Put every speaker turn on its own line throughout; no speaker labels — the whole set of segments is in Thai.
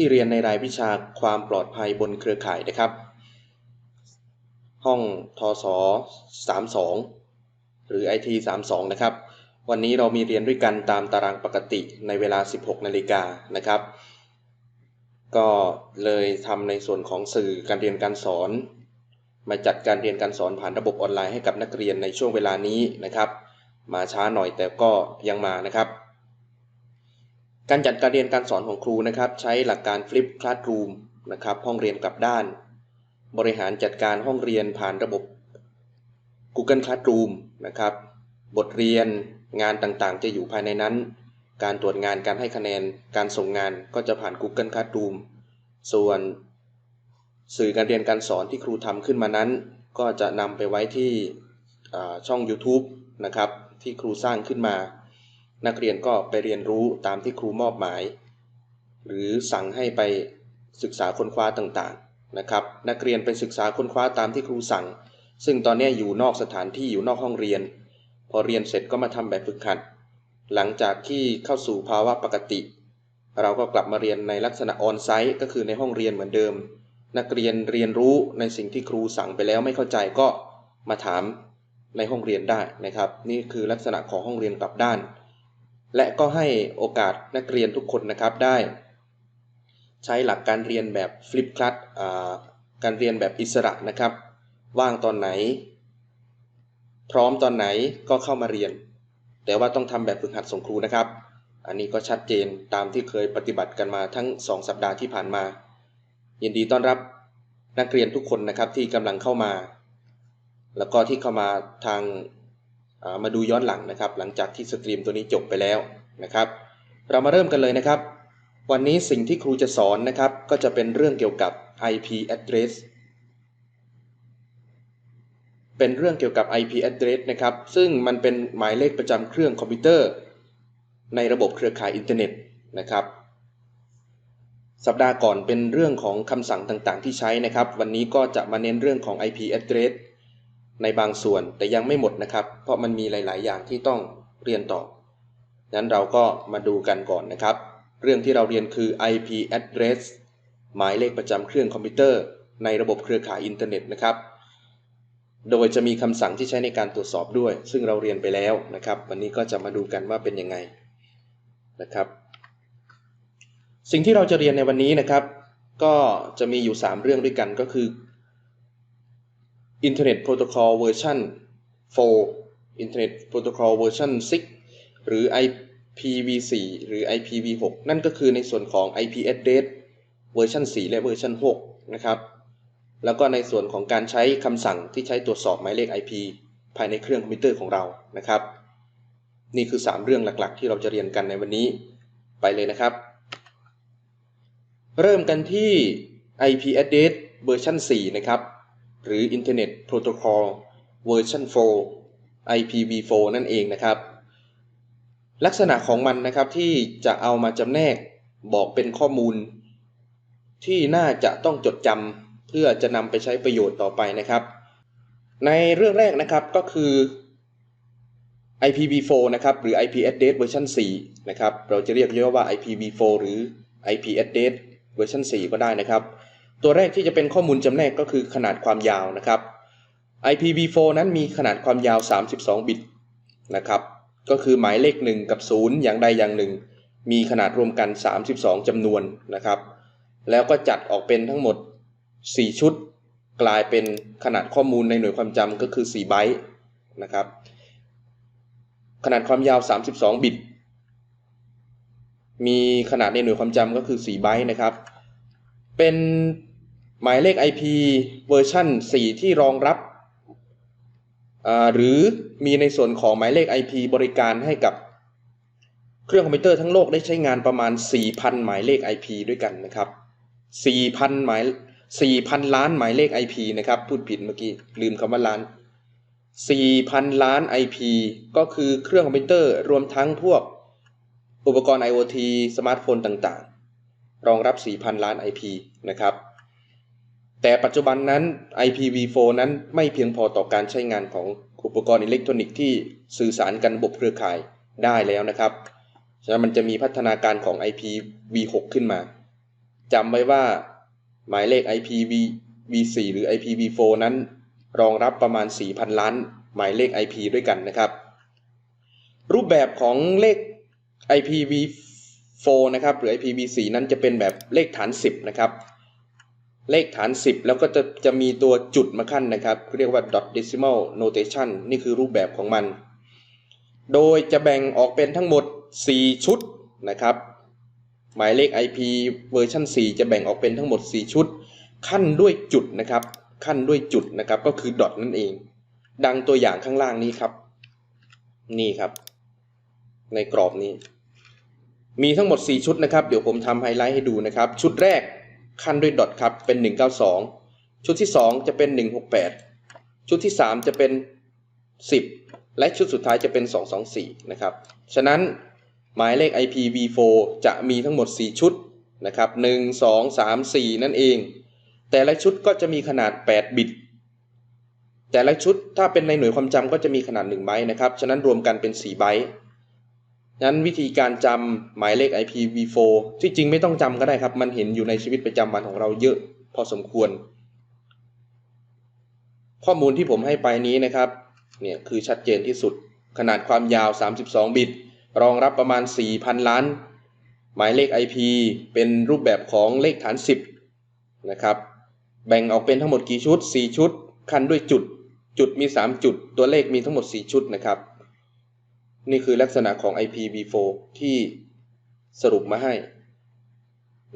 ที่เรียนในรายวิชาความปลอดภัยบนเครือข่ายนะครับ ห้องทศ32 หรือ IT 32 นะครับ วันนี้เรามีเรียนด้วยกันตามตารางปกติในเวลา 16 นาฬิกานะครับ ก็เลยทำในส่วนของสื่อการเรียนการสอน มาจัดการเรียนการสอนผ่านระบบออนไลน์ให้กับนักเรียนในช่วงเวลานี้นะครับ มาช้าหน่อยแต่ก็ยังมานะครับ การจัดการเรียนการสอนของครูนะครับใช้หลักการ Flip Classroom นะครับห้องเรียนกลับด้าน บริหารจัดการห้องเรียนผ่านระบบ Google Classroom นะครับบทเรียนงานต่างๆ จะอยู่ภายในนั้น การตรวจงานการให้คะแนนการส่งงานก็จะผ่าน Google Classroom ส่วน สื่อการเรียนการสอนที่ครูทำขึ้นมานั้น ก็จะนำไปไว้ที่ช่อง YouTube นะครับที่ครูสร้างขึ้นมา นักเรียนก็ไปเรียนรู้ตามที่ครูมอบหมาย หรือสั่งให้ไปศึกษาค้นคว้าต่างๆนะครับ นักเรียนไปศึกษาค้นคว้าตามที่ครูสั่ง ซึ่งตอนนี้อยู่นอกสถานที่อยู่นอกห้องเรียน พอเรียนเสร็จก็มาทำแบบฝึกหัด หลังจากที่เข้าสู่ภาวะปกติ เราก็กลับมาเรียนในลักษณะออนไซต์ก็คือในห้องเรียนเหมือนเดิม นักเรียนเรียนรู้ในสิ่งที่ครูสั่งไปแล้วไม่เข้าใจก็มาถามในห้องเรียนได้นะครับ นี่คือลักษณะของห้องเรียนกลับด้าน และก็ให้โอกาสนักเรียนทุกคนนะครับได้ ใช้หลักการเรียนแบบฟลิปคลัสการเรียนแบบอิสระนะครับ ว่างตอนไหน พร้อมตอนไหนก็เข้ามาเรียน แต่ว่าต้องทำแบบฝึกหัดส่งครูนะครับ อันนี้ก็ชัดเจนตามที่เคยปฏิบัติกันมาทั้ง 2 สัปดาห์ที่ผ่านมา ยินดีต้อนรับนักเรียนทุกคนนะครับที่กำลังเข้ามา แล้วก็ที่เข้ามาทาง มาดูย้อนหลังนะครับ หลังจากที่สตรีมตัวนี้จบไปแล้วนะครับ เรามาเริ่มกันเลยนะครับ วันนี้สิ่งที่ครูจะสอนนะครับ ก็จะเป็นเรื่องเกี่ยวกับ IP address เป็นเรื่องเกี่ยวกับ IP address นะครับ ซึ่งมันเป็นหมายเลขประจำเครื่องคอมพิวเตอร์ ในระบบเครือข่ายอินเทอร์เน็ตนะครับ สัปดาห์ก่อนเป็นเรื่องของคำสั่งต่างๆ ที่ใช้นะครับ วันนี้ก็จะมาเน้นเรื่องของ IP address ในบางส่วนแต่ยังไม่หมดนะครับ เพราะมันมีหลาย ๆ อย่างที่ต้องเรียนต่อนั้นเราก็มาดูกันก่อนนะครับ เรื่องที่เราเรียนคือ IP address หมายเลขประจำเครื่องคอมพิวเตอร์ ในระบบเครือข่ายอินเทอร์เน็ตนะครับ โดยจะมีคำสั่งที่ใช้ในการตรวจสอบด้วย ซึ่งเราเรียนไปแล้วนะครับ วันนี้ก็จะมาดูกันว่าเป็นยังไงนะครับ สิ่งที่เราจะเรียนในวันนี้นะครับ ก็จะมีอยู่ 3 เรื่องด้วยกันก็คือ Internet Protocol เวอร์ชัน4 Internet Protocol เวอร์ชัน6หรือ IPv4 หรือ IPv6 นั่นก็คือในส่วนของ IP address เวอร์ชัน4 และเวอร์ชัน6นะครับแล้วก็ในส่วนของการใช้คำสั่งที่ใช้ตรวจสอบหมายเลข IP ภายในเครื่องคอมพิวเตอร์ของเรานะครับ นี่คือ 3 เรื่องหลักๆ ที่เราจะเรียนกันในวันนี้ไปเลยนะครับ เริ่มกันที่ IP address เวอร์ชัน4 นะครับ หรือ Internet Protocol เวอร์ชัน4 IPv4 นั่นเองนะครับ ลักษณะของมันนะครับที่จะเอามาจำแนกบอกเป็นข้อมูล ที่น่าจะต้องจดจำเพื่อจะนำไปใช้ประโยชน์ต่อไปนะครับ ในเรื่องแรกนะครับก็คือ IPv4 นะครับหรือ IP address เวอร์ชัน4นะครับ เราจะเรียกย่อว่า IPv4 หรือ IP address เวอร์ชัน4ก็ได้นะครับ ตัวแรกที่จะเป็นข้อมูลจำแนกก็คือขนาดความยาวนะครับ IPv4 นั้นมีขนาดความยาว 32 บิตนะครับ ก็คือหมายเลข 1 กับ 0 อย่างใดอย่างหนึ่ง มีขนาดรวมกัน 32จำนวนนะครับ แล้วก็จัดออกเป็นทั้งหมด 4 ชุด กลายเป็นขนาดข้อมูลในหน่วยความจำก็คือ 4 ไบต์นะครับ ขนาดความยาว 32 บิต มีขนาดในหน่วยความจำก็คือ 4 ไบต์นะครับ เป็น หมายเลข IP เวอร์ชัน4 ที่รองรับ หรือมีในส่วนของหมายเลข IP บริการให้กับเครื่องคอมพิวเตอร์ทั้งโลกได้ใช้งานประมาณ 4,000 หมายเลข IP ด้วยกันนะครับ 4,000 หมาย 4,000 ล้านหมายเลข IP นะครับ พูดผิดเมื่อกี้ ลืมคำว่าล้าน 4,000 ล้าน IP ก็คือเครื่องคอมพิวเตอร์รวมทั้งพวกอุปกรณ์ IoT สมาร์ทโฟนต่างๆ รองรับ 4,000 ล้าน IP นะครับ แต่ปัจจุบันนั้น IPv4 นั้นไม่เพียงพอต่อการใช้งานของอุปกรณ์อิเล็กทรอนิกส์ที่สื่อสารกันระบบเครือข่ายได้แล้วนะครับ ฉะนั้นมันจะมีพัฒนาการของ IPv6 ขึ้นมา จำไว้ว่าหมายเลข IPv4 หรือ IPv4 นั้น รองรับประมาณ 4,000 ล้าน หมายเลข IP ด้วยกันนะครับ รูปแบบของเลข IPv4 นะครับหรือ IPv4 นั้นจะเป็นแบบเลขฐาน 10 นะครับ เลขฐาน 10 แล้วก็จะจะมีตัวจุดมาขั้นนะครับเรียกว่า dot decimal notation นี่คือรูปแบบของมัน โดยจะแบ่งออกเป็นทั้งหมด 4 ชุดนะครับ หมายเลข IP เวอร์ชัน4 จะแบ่งออกเป็นทั้งหมด 4 ชุด ขั้นด้วยจุดนะครับ ขั้นด้วยจุดนะครับก็คือ dot นั่นเอง ดังตัวอย่างข้างล่างนี้ครับ นี่ครับ ในกรอบนี้ มีทั้งหมด 4 ชุดนะครับ เดี๋ยวผมทำไฮไลท์ให้ดูนะครับ ชุดแรก ขั้นด้วยดอทครับเป็น 192 ชุดที่ 2 จะเป็น 168 ชุดที่ 3 จะเป็น 10 และชุดสุดท้ายจะเป็น 224 นะครับ ฉะนั้นหมายเลข IPv4 จะมีทั้งหมด 4 ชุดนะครับ1 2 3 4 นั่นเอง แต่ละชุดก็จะมีขนาด 8 บิต แต่ละชุดถ้าเป็นในหน่วยความจำก็จะมีขนาด 1 ไบต์นะครับ ฉะนั้นรวมกันเป็น 4 ไบต์ งั้นวิธีการจำหมายเลข IPv4 ที่จริงไม่ต้องจำก็ได้ครับ มันเห็นอยู่ในชีวิตประจำวันของเราเยอะพอสมควร ข้อมูลที่ผมให้ไปนี้นะครับ เนี่ยคือชัดเจนที่สุด ขนาดความยาว 32 บิต รองรับประมาณ 4,000 ล้าน หมายเลข IP เป็นรูปแบบของเลขฐาน 10 นะครับ แบ่งออกเป็นทั้งหมดกี่ชุด 4 ชุด คันด้วยจุด จุดมี 3 จุด ตัวเลขมีทั้งหมด 4 ชุดนะครับ นี่คือลักษณะของ IPv4 ที่สรุปมาให้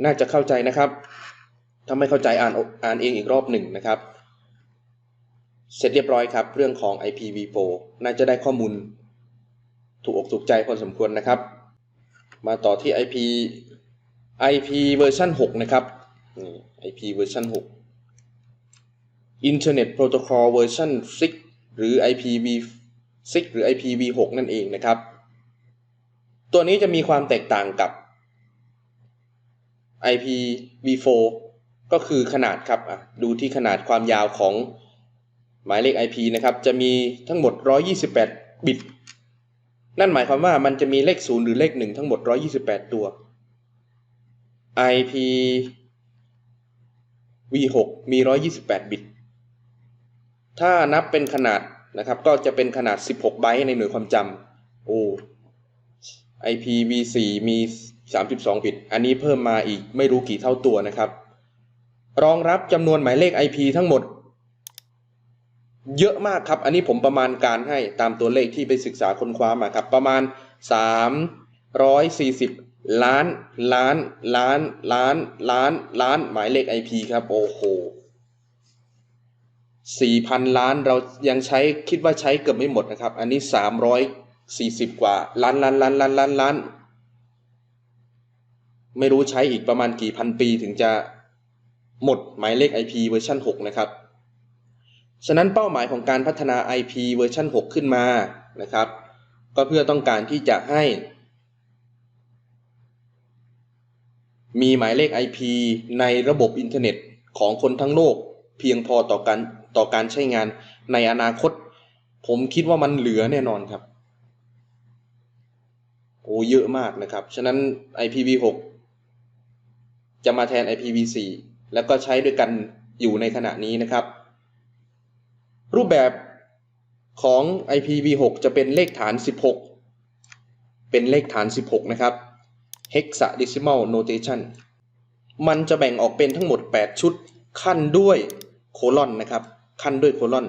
น่าจะเข้าใจนะครับ ถ้าไม่เข้าใจอ่านอ่านเองอีกรอบหนึ่งนะครับ เสร็จเรียบร้อยครับ เรื่องของ IPv4 น่าจะได้ข้อมูล ถูกอกถูกใจพอสมควรนะครับ มาต่อที่ IP IP เวอร์ชัน6นะครับนี่ IP เวอร์ชัน6 Internet Protocol เวอร์ชัน6หรือ IPv 6หรือ IPv6 นั่นเองนะครับ ตัวนี้จะมีความแตกต่างกับ IPv4 ก็คือขนาดครับอะดูที่ขนาดความยาวของหมายเลข IP นะครับ จะมีทั้งหมด 128 บิต นั่นหมายความว่ามันจะมีเลข 0 หรือเลข 1 ทั้งหมด 128 ตัว IPv6 มี 128 บิต ถ้านับเป็นขนาด นะครับ ก็จะเป็นขนาด 16 ไบต์ในหน่วยความจำโอ้ IPv4 มี 32 บิต อันนี้เพิ่มมาอีกไม่รู้กี่เท่าตัวนะครับ รองรับจำนวนหมายเลข IP ทั้งหมด เยอะมากครับ อันนี้ผมประมาณการให้ตามตัวเลขที่ไปศึกษาค้นคว้ามาครับ ประมาณ 340 ล้าน ล้าน ล้าน ล้าน ล้าน ล้าน หมายเลข IP ครับ โอ้โห 4,000 ล้านเรายังใช้คิดว่าใช้เกือบไม่หมดนะครับ อันนี้ 340 กว่า ล้านล้านล้านล้านล้านล้านไม่รู้ใช้อีกประมาณกี่พันปีถึงจะหมดหมายเลข IP เวอร์ชัน6นะครับ ฉะนั้นเป้าหมายของการพัฒนา IP เวอร์ชัน6ขึ้นมานะครับ ก็เพื่อต้องการที่จะให้ มีหมายเลข IP ในระบบอินเทอร์เน็ตของคนทั้งโลกเพียงพอต่อการ ต่อการใช้งานในอนาคต ผมคิดว่ามันเหลือแน่นอนครับโอ้เยอะมากนะครับ ฉะนั้น IPv6 จะมาแทน IPv4 แล้วก็ใช้ด้วยกันอยู่ในขณะนี้นะครับ รูปแบบของ IPv6 จะเป็นเลขฐาน 16 เป็นเลขฐาน 16 นะครับ hexadecimal notation มันจะแบ่งออกเป็นทั้งหมด 8 ชุด ขั้นด้วยโคลอนนะครับ ขั้นด้วยโคลอน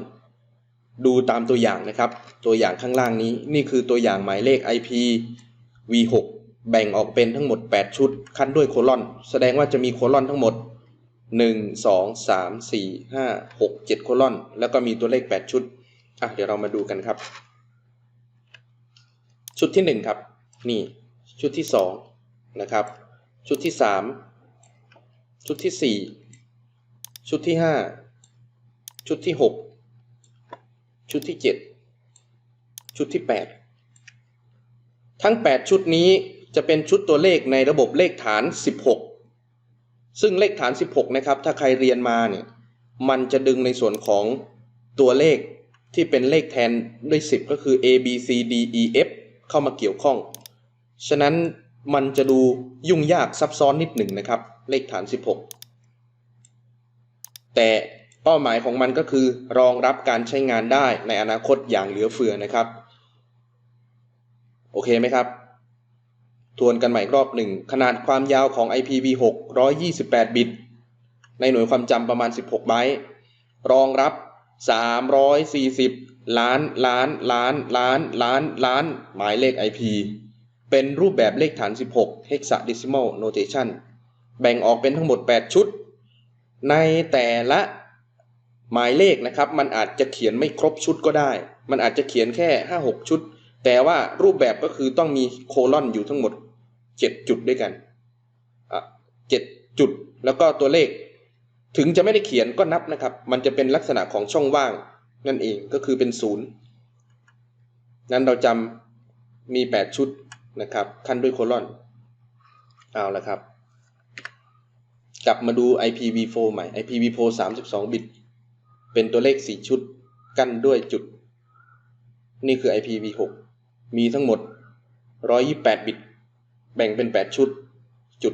ดูตามตัวอย่างนะครับ ตัวอย่างข้างล่างนี้นี่คือตัวอย่างหมายเลข IP v6 แบ่งออกเป็นทั้งหมด 8 ชุด ขั้นด้วยโคลอน แสดงว่าจะมีโคลอนทั้งหมด 1 2 3 4 5 6 7 โคลอน แล้วก็มีตัวเลข 8 ชุดอะเดี๋ยวเรามาดูกันครับ ชุดที่ 1 ครับ นี่ ชุดที่ 2 นะครับ ชุดที่ 3 ชุดที่ 4 ชุดที่ 5 ชุดที่ 6 ชุดที่ 7 ชุดที่ 8 ทั้ง 8 ชุดนี้จะเป็นชุดตัวเลขในระบบเลขฐาน 16 ซึ่งเลขฐาน 16 นะครับ ถ้าใครเรียนมาเนี่ยมันจะดึงในส่วนของตัวเลขที่เป็นเลขแทนด้วย 10 ก็คือ A B C D E F เข้ามาเกี่ยวข้อง ฉะนั้นมันจะดูยุ่งยากซับซ้อนนิดหนึ่งนะครับ เลขฐาน 16 แต่ เป้าหมายของมันก็คือรองรับการใช้งานได้ในอนาคตอย่างเหลือเฟือนะครับ โอเคไหมครับ ทวนกันใหม่รอบหนึ่งขนาดความยาวของ IPv6 128 บิต ในหน่วยความจำประมาณ 16 ไบต์รองรับ 340 ล้านล้านล้านล้านล้านล้าน หมายเลข IP เป็นรูปแบบเลขฐาน 16 hexadecimal notation แบ่งออกเป็นทั้งหมด 8 ชุด ในแต่ละ หมายเลขนะครับ มันอาจจะเขียนไม่ครบชุดก็ได้ มันอาจจะเขียนแค่ 5-6 ชุด แต่ว่ารูปแบบก็คือต้องมีโคลอนอยู่ทั้งหมด 7 จุดด้วยกันอะ7จุดแล้วก็ตัวเลข ถึงจะไม่ได้เขียนก็นับนะครับ มันจะเป็นลักษณะของช่องว่าง นั่นเองก็คือเป็นศูนย์นั้นเราจำมี 8 ชุดนะครับขั้นด้วยโคลอนเอาละครับ กลับมาดู IPv4 ใหม่ IPv4 32 บิต เป็นตัวเลข 4 ชุดกั้นด้วยจุด นี่คือ IPv6 มีทั้งหมด 128 บิต แบ่งเป็น 8 ชุดจุด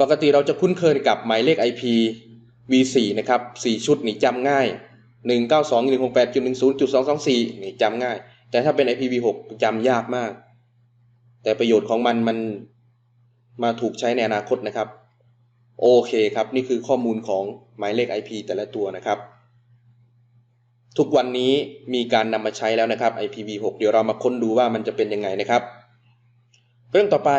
ปกติเราจะคุ้นเคยกับหมายเลข IP v4 นะครับ 4 ชุดนี่จำง่าย 192.168.10.224 นี่จำง่าย แต่ถ้าเป็น IPv6 จำยากมาก แต่ประโยชน์ของมันมันมาถูกใช้ในอนาคตนะครับ โอเคครับ นี่คือข้อมูลของหมายเลข IP แต่ละตัวนะครับ ทุกวันนี้มีการนำมาใช้แล้วนะครับ IPv6 เดี๋ยวเรามาค้นดูว่ามันจะเป็นยังไงนะครับ เรื่องต่อไป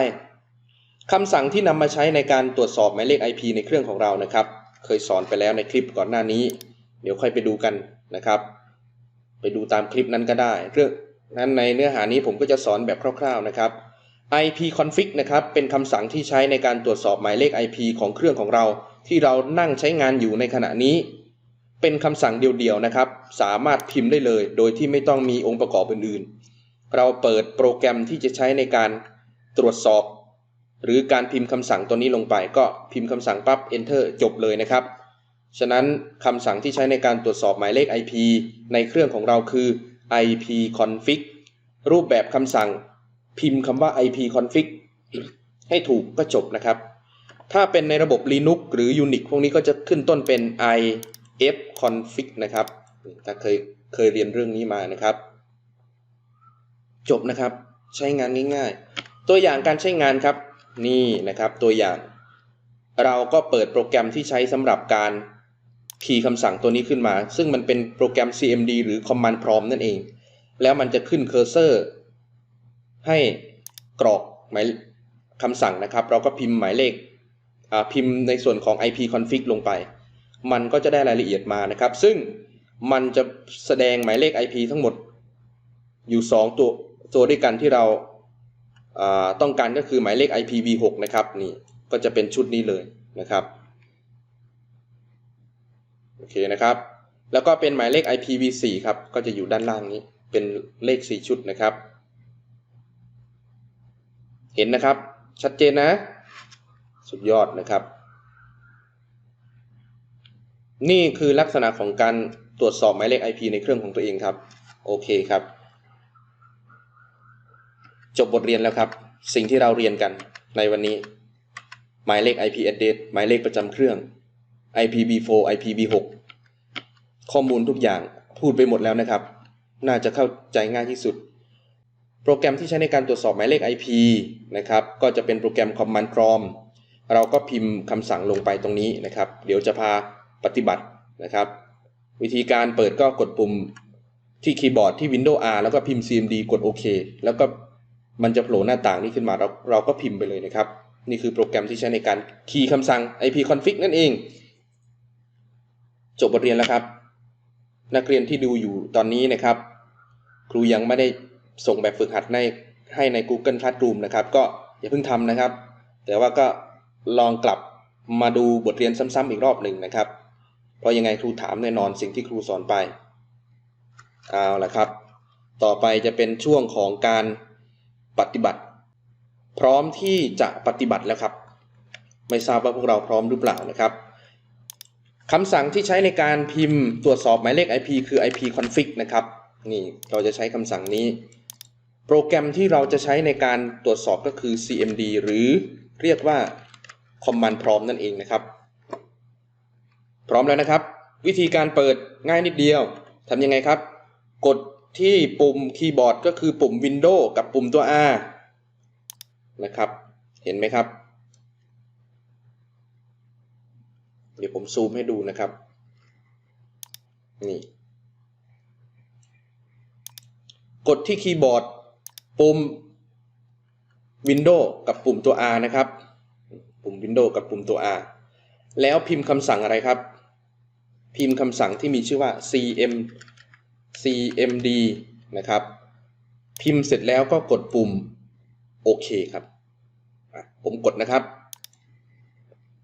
คำสั่งที่นำมาใช้ในการตรวจสอบหมายเลข IP ในเครื่องของเรานะครับ เคยสอนไปแล้วในคลิปก่อนหน้านี้ เดี๋ยวค่อยไปดูกันนะครับ ไปดูตามคลิปนั้นก็ได้ เรื่องนั้นในเนื้อหานี้ผมก็จะสอนแบบคร่าว ๆนะครับ IP config นะครับเป็นคำสั่งที่ใช้ในการตรวจสอบหมายเลข IP ของเครื่องของเรา ที่เรานั่งใช้งานอยู่ในขณะนี้ เป็นคำสั่งเดียวๆนะครับ สามารถพิมพ์ได้เลย โดยที่ไม่ต้องมีองค์ประกอบอื่นๆ เราเปิดโปรแกรมที่จะใช้ในการตรวจสอบ หรือการพิมพ์คำสั่งตัวนี้ลงไปก็พิมพ์คำสั่งปั๊บ enter จบเลยนะครับ ฉะนั้นคำสั่งที่ใช้ในการตรวจสอบหมายเลข IP ในเครื่องของเราคือ IP config รูปแบบคำสั่ง พิมพ์คำว่า IP config ให้ถูกก็จบนะครับ ถ้าเป็นในระบบ Linux หรือ Unix พวกนี้ก็จะขึ้นต้นเป็น if config นะครับ ถ้าเคยเคยเรียนเรื่องนี้มานะครับ จบนะครับ ใช้งานง่ายๆ ตัวอย่างการใช้งานครับ นี่นะครับตัวอย่าง เราก็เปิดโปรแกรมที่ใช้สำหรับการคีย์คำสั่งตัวนี้ขึ้นมา ซึ่งมันเป็นโปรแกรม CMD หรือ Command Prompt นั่นเอง แล้วมันจะขึ้นเคอร์เซอร์ ให้กรอกหมายคำสั่งนะครับ เราก็พิมพ์หมายเลขพิมพ์ในส่วนของ IP config ลงไป มันก็จะได้รายละเอียดมานะครับ ซึ่งมันจะแสดงหมายเลข IP ทั้งหมดอยู่ 2 ตัวตัวด้วยกันที่เราต้องการก็คือหมายเลข IPv6 นะครับนี่ก็จะเป็นชุดนี้เลยนะครับโอเคนะครับ แล้วก็เป็นหมายเลข IPv4 ครับก็จะอยู่ด้านล่างนี้เป็นเลข 4 ชุดนะครับ เห็นนะครับ ชัดเจนนะ สุดยอดนะครับ นี่คือลักษณะของการตรวจสอบหมายเลข IP ในเครื่องของตัวเองครับ โอเคครับ จบบทเรียนแล้วครับ สิ่งที่เราเรียนกันในวันนี้ หมายเลข IP address หมายเลขประจำเครื่อง IPv4 IPv6 ข้อมูลทุกอย่างพูดไปหมดแล้วนะครับ น่าจะเข้าใจง่ายที่สุด โปรแกรมที่ใช้ในการตรวจสอบหมายเลข IP นะครับ ก็จะเป็นโปรแกรม Command Prompt เราก็พิมพ์คำสั่งลงไปตรงนี้นะครับ เดี๋ยวจะพาปฏิบัตินะครับ วิธีการเปิดก็กดปุ่มที่คีย์บอร์ดที่ Windows R แล้วก็พิมพ์ CMD กดโอเคแล้วก็มันจะโผล่หน้าต่างนี้ขึ้นมาเราเราก็พิมพ์ไปเลยนะครับ นี่คือโปรแกรมที่ใช้ในการคีย์คำสั่ง IP config นั่นเอง จบบทเรียนแล้วครับ นักเรียนที่ดูอยู่ตอนนี้นะครับ ครูยังไม่ได้ ส่งแบบฝึกหัดในให้ใน Google Classroom นะครับ ก็อย่าเพิ่งทำนะครับ แต่ว่าก็ลองกลับมาดูบทเรียนซ้ำๆอีกรอบหนึ่งนะครับ เพราะยังไงครูถามแน่นอนสิ่งที่ครูสอนไป เอาละครับ ต่อไปจะเป็นช่วงของการปฏิบัติ พร้อมที่จะปฏิบัติแล้วครับ ไม่ทราบว่าพวกเราพร้อมหรือเปล่านะครับคำสั่งที่ใช้ในการพิมพ์ตรวจสอบหมายเลข IP คือ IP config นะครับ นี่เราจะใช้คำสั่งนี้ โปรแกรมที่เราจะใช้ในการตรวจสอบก็คือ CMD หรือเรียกว่า Command Prompt นั่นเองนะครับ พร้อมแล้วนะครับ วิธีการเปิดง่ายนิดเดียวทำยังไงครับ กดที่ปุ่มคีย์บอร์ดก็คือปุ่ม Windows กับปุ่มตัว R นะครับ เห็นไหมครับ เดี๋ยวผมซูมให้ดูนะครับ นี่ กดที่คีย์บอร์ด ปุ่ม Windows กับปุ่มตัว R นะครับ ปุ่ม Windows กับปุ่มตัว R แล้วพิมพ์คำสั่งอะไรครับ พิมพ์คำสั่งที่มีชื่อว่า cm cmd นะครับ พิมพ์เสร็จแล้วก็กดปุ่มโอเคครับ ผมกดนะครับ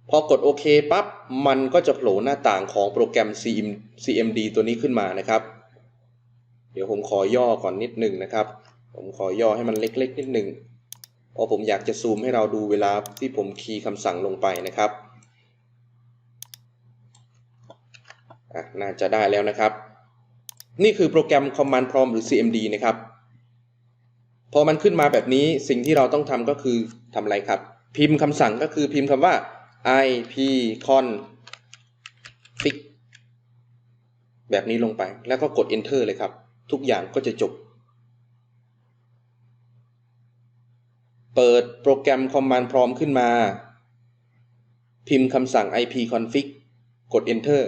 พอกดโอเคปั๊บ มันก็จะโผล่หน้าต่างของโปรแกรม CM cmd ตัวนี้ขึ้นมานะครับ เดี๋ยวผมขอย่อก่อนนิดหนึ่งนะครับ ผมขอย่อให้มันเล็กๆนิดหนึ่งเพราะผมอยากจะซูมให้เราดูเวลาที่ผมคีย์คำสั่งลงไปนะครับน่าจะได้แล้วนะครับ นี่คือโปรแกรม Command Prompt หรือ CMD นะครับ พอมันขึ้นมาแบบนี้สิ่งที่เราต้องทำก็คือทำอะไรครับ พิมพ์คำสั่งก็คือพิมพ์คำว่า ipconfig แบบนี้ลงไป แล้วก็กด enter เลยครับ ทุกอย่างก็จะจบ เปิดโปรแกรม Command Prompt ขึ้นมา พิมพ์คำสั่ง ipconfig กด enter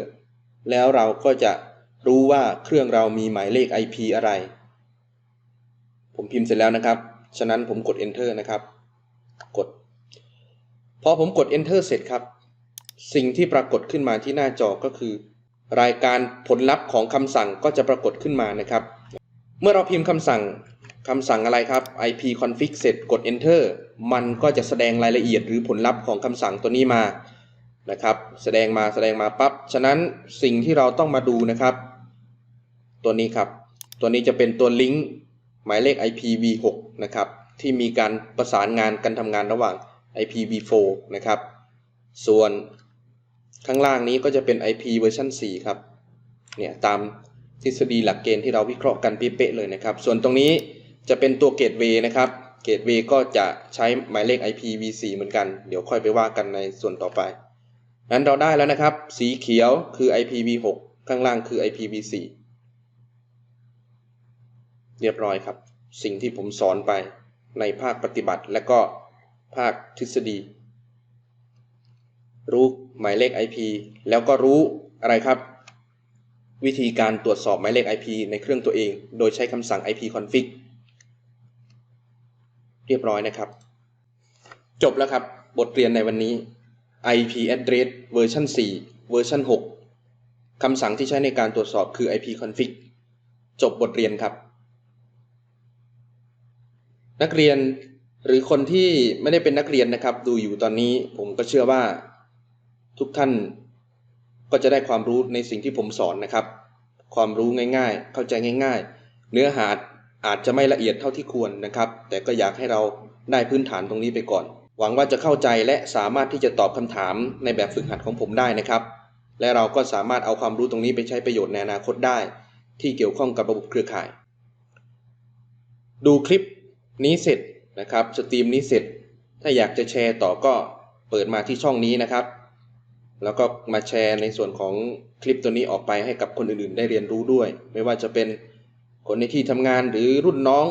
แล้วเราก็จะรู้ว่าเครื่องเรามีหมายเลข IP อะไร ผมพิมพ์เสร็จแล้วนะครับ ฉะนั้นผมกด enter นะครับ กด พอผมกด enter เสร็จครับ สิ่งที่ปรากฏขึ้นมาที่หน้าจอก็คือ รายการผลลัพธ์ของคำสั่งก็จะปรากฏขึ้นมานะครับ เมื่อเราพิมพ์คำสั่ง คำสั่งอะไรครับ ip config เสร็จกด enter มันก็จะแสดงรายละเอียดหรือผลลัพธ์ของคำสั่งตัวนี้มานะครับ แสดงมาแสดงมาปั๊บ ฉะนั้นสิ่งที่เราต้องมาดูนะครับ ตัวนี้ครับ ตัวนี้จะเป็นตัวลิงก์หมายเลข IPv6 นะครับ ที่มีการประสานงานกันทำงานระหว่าง IPv4 นะครับ ส่วนข้างล่างนี้ก็จะเป็น IP เวอร์ชัน4ครับ เนี่ยตามทฤษฎีหลักเกณฑ์ที่เราวิเคราะห์กันเป๊ะเลยนะครับ ส่วนตรงนี้ จะเป็นตัวเกตเวย์นะครับ เกตเวย์ก็จะใช้หมายเลข IPv4 เหมือนกัน เดี๋ยวค่อยไปว่ากันในส่วนต่อไปนั้นเราได้แล้วนะครับ สีเขียวคือ IPv6 ข้างล่างคือ IPv4 เรียบร้อยครับ สิ่งที่ผมสอนไปในภาคปฏิบัติและก็ภาคทฤษฎี รู้หมายเลข IP แล้วก็รู้อะไรครับ วิธีการตรวจสอบหมายเลข IP ในเครื่องตัวเอง โดยใช้คำสั่ง ip config เรียบร้อยนะครับ จบแล้วครับ บทเรียนในวันนี้ IP address เวอร์ชัน4เวอร์ชัน6คำสั่งที่ใช้ในการตรวจสอบคือ ip config จบบทเรียนครับ นักเรียนหรือคนที่ไม่ได้เป็นนักเรียนนะครับ ดูอยู่ตอนนี้ผมก็เชื่อว่าทุกท่านก็จะได้ความรู้ในสิ่งที่ผมสอนนะครับ ความรู้ง่ายๆ เข้าใจง่าย ๆ เนื้อหา อาจจะไม่ละเอียดเท่าที่ควรนะครับ แต่ก็อยากให้เราได้พื้นฐานตรงนี้ไปก่อน หวังว่าจะเข้าใจและสามารถที่จะตอบคำถามในแบบฝึกหัดของผมได้นะครับ และเราก็สามารถเอาความรู้ตรงนี้ไปใช้ประโยชน์ในอนาคตได้ ที่เกี่ยวข้องกับระบบเครือข่าย ดูคลิปนี้เสร็จนะครับสตรีมนี้เสร็จ ถ้าอยากจะแชร์ต่อก็เปิดมาที่ช่องนี้นะครับ แล้วก็มาแชร์ในส่วนของคลิปตัวนี้ออกไปให้กับคนอื่นๆ ได้เรียนรู้ด้วย ไม่ว่าจะเป็น คนในที่ทำงานหรือรุ่นน้อง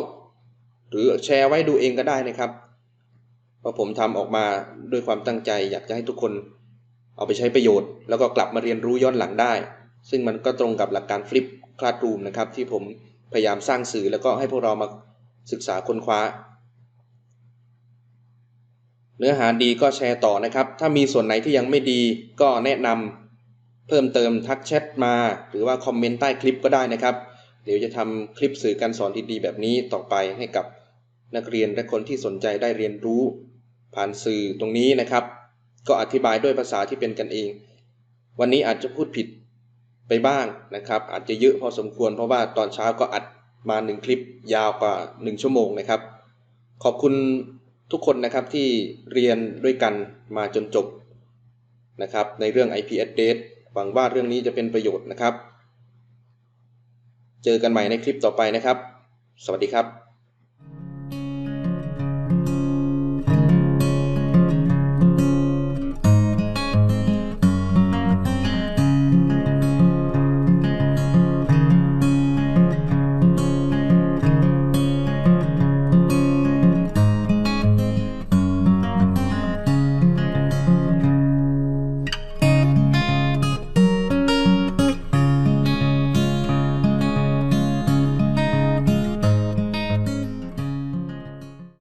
หรือแชร์ไว้ดูเองก็ได้นะครับเพราะผมทำออกมาด้วยความตั้งใจ อยากจะให้ทุกคนเอาไปใช้ประโยชน์ แล้วก็กลับมาเรียนรู้ย้อนหลังได้ ซึ่งมันก็ตรงกับหลักการฟลิปคลาสรูมนะครับ ที่ผมพยายามสร้างสื่อแล้วก็ให้พวกเรามาศึกษาค้นคว้า เนื้อหาดีก็แชร์ต่อนะครับ ถ้ามีส่วนไหนที่ยังไม่ดีก็แนะนำเพิ่มเติมทักแชทมา หรือว่าคอมเมนต์ใต้คลิปก็ได้นะครับ เดี๋ยวจะทำคลิปสื่อการสอนที่ดีแบบนี้ต่อไปให้กับนักเรียนและคนที่สนใจได้เรียนรู้ ผ่านสื่อตรงนี้นะครับ ก็อธิบายด้วยภาษาที่เป็นกันเอง วันนี้อาจจะพูดผิดไปบ้างนะครับ อาจจะเยอะพอสมควรเพราะว่าตอนเช้าก็อัดมาหนึ่งคลิปยาวกว่า 1 ชั่วโมงนะครับ ขอบคุณทุกคนนะครับที่เรียนด้วยกันมาจนจบนะครับในเรื่อง IP address หวังว่าเรื่องนี้จะเป็นประโยชน์นะครับ เจอกันใหม่ในคลิปต่อไปนะครับ สวัสดีครับ